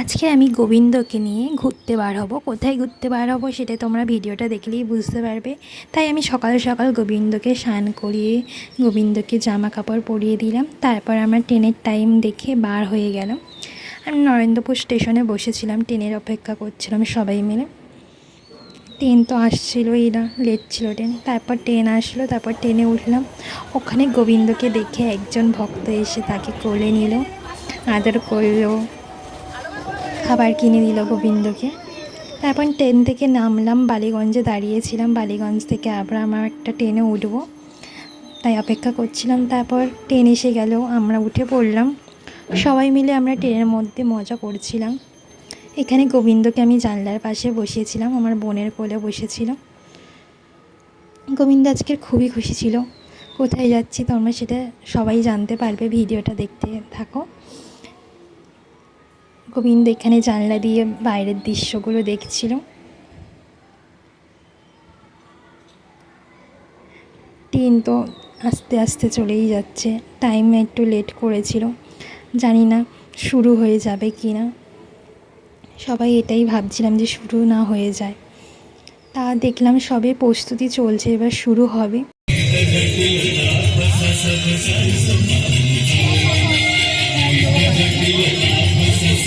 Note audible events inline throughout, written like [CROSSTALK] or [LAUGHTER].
আজকে আমি গোবিন্দকে নিয়ে ঘুরতে বার হব। কোথায় ঘুরতে বার হব সেটা তোমরা ভিডিওটা দেখলেই বুঝতে পারবে। তাই আমি সকাল সকাল গোবিন্দকে স্নান করিয়ে, গোবিন্দকে জামা কাপড় পরিয়ে দিলাম। তারপর আমরা ট্রেনের টাইম দেখে বার হয়ে গেলাম। আমি নরেন্দ্রপুর স্টেশনে বসেছিলাম, ট্রেনের অপেক্ষা করছিলাম সবাই মিলে। ট্রেন তো আসছিলোই না, লেট ছিল ট্রেন। তারপর ট্রেন আসলো, তারপর ট্রেনে উঠলাম। ওখানে গোবিন্দকে দেখে একজন ভক্ত এসে তাকে কোলে নিল, আদর করল। খাবার কিনে দিল গোবিন্দকে। তারপর ট্রেন থেকে নামলাম, বালিগঞ্জে দাঁড়িয়েছিলাম। বালিগঞ্জ থেকে আবার আমার একটা ট্রেনে উঠবো। তাই অপেক্ষা করছিলাম। তারপর ট্রেন এসে গেল, আমরা উঠে পড়লাম। সবাই মিলে আমরা ট্রেনের মধ্যে মজা করছিলাম। এখানে গোবিন্দকে আমি জানলার পাশে বসিয়েছিলাম, আমার বোনের কোলে বসেছিল। গোবিন্দ আজকের খুবই খুশি ছিল। কোথায় যাচ্ছি তোমরা সেটা সবাই জানতে পারবে, ভিডিওটা দেখতে থাকো। গোবিন্দ এখানে জানলা দিয়ে বাইরের দৃশ্যগুলো দেখছিল। ট্রেন তো আস্তে আস্তে চলেই যাচ্ছে টাইম একটু লেট করেছিল। জানি না শুরু হয়ে যাবে কি না সবাই এটাই ভাবছিলাম যে শুরু না হয়ে যায়। তা দেখলাম সবে প্রস্তুতি চলছে, এবার শুরু হবে।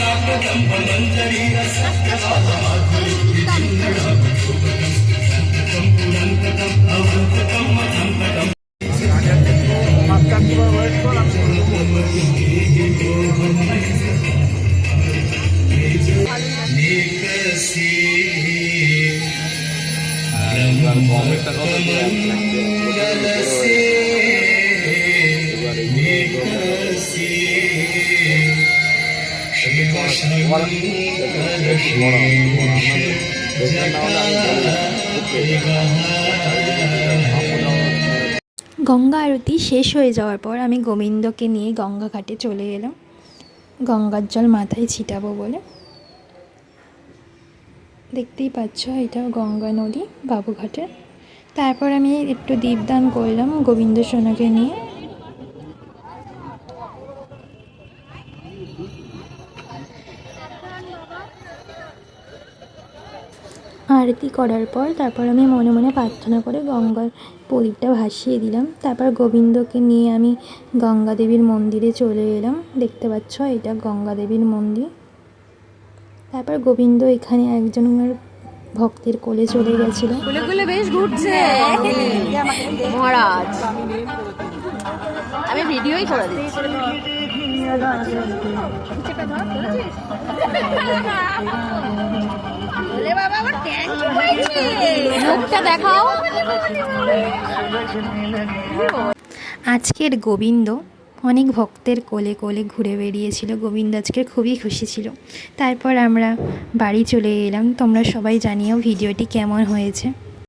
నాట్య దంప సత్యవాద మాధురి. গঙ্গা আরতি শেষ হয়ে যাওয়ার পর আমি গোবিন্দকে নিয়ে গঙ্গা ঘাটে চলে এলাম। গঙ্গার জল মাথায় ছিটাবো বলে। দেখতেই পাচ্ছ এটা গঙ্গা নদী বাবুঘাটে তারপর আমি একটু দীপদান করলাম গোবিন্দ সোনাকে নিয়ে। আরতি করার পর তারপর আমি মনে মনে প্রার্থনা করে গঙ্গার প্রদীপটা ভাসিয়ে দিলাম। তারপর গোবিন্দকে নিয়ে আমি গঙ্গা দেবীর মন্দিরে চলে এলাম। দেখতে পাচ্ছ এটা গঙ্গা দেবীর মন্দির। তারপর গোবিন্দ এখানে একজনের ভক্তের কোলে চলে গেছিল। গুলে গুলে বেশ ঘুরছে। মহারাজ। আমি ভিডিওই করে দিচ্ছি। [LAUGHS] [LAUGHS] মুখটা দেখাও। আজকের গোবিন্দ অনেক ভক্তের কোলে কোলে ঘুরে বেরিয়েছিল গোবিন্দ আজকে খুবই খুশি ছিল। তারপর আমরা বাড়ি চলে এলাম। তোমরা সবাই জানিও ভিডিওটি কেমন হয়েছে।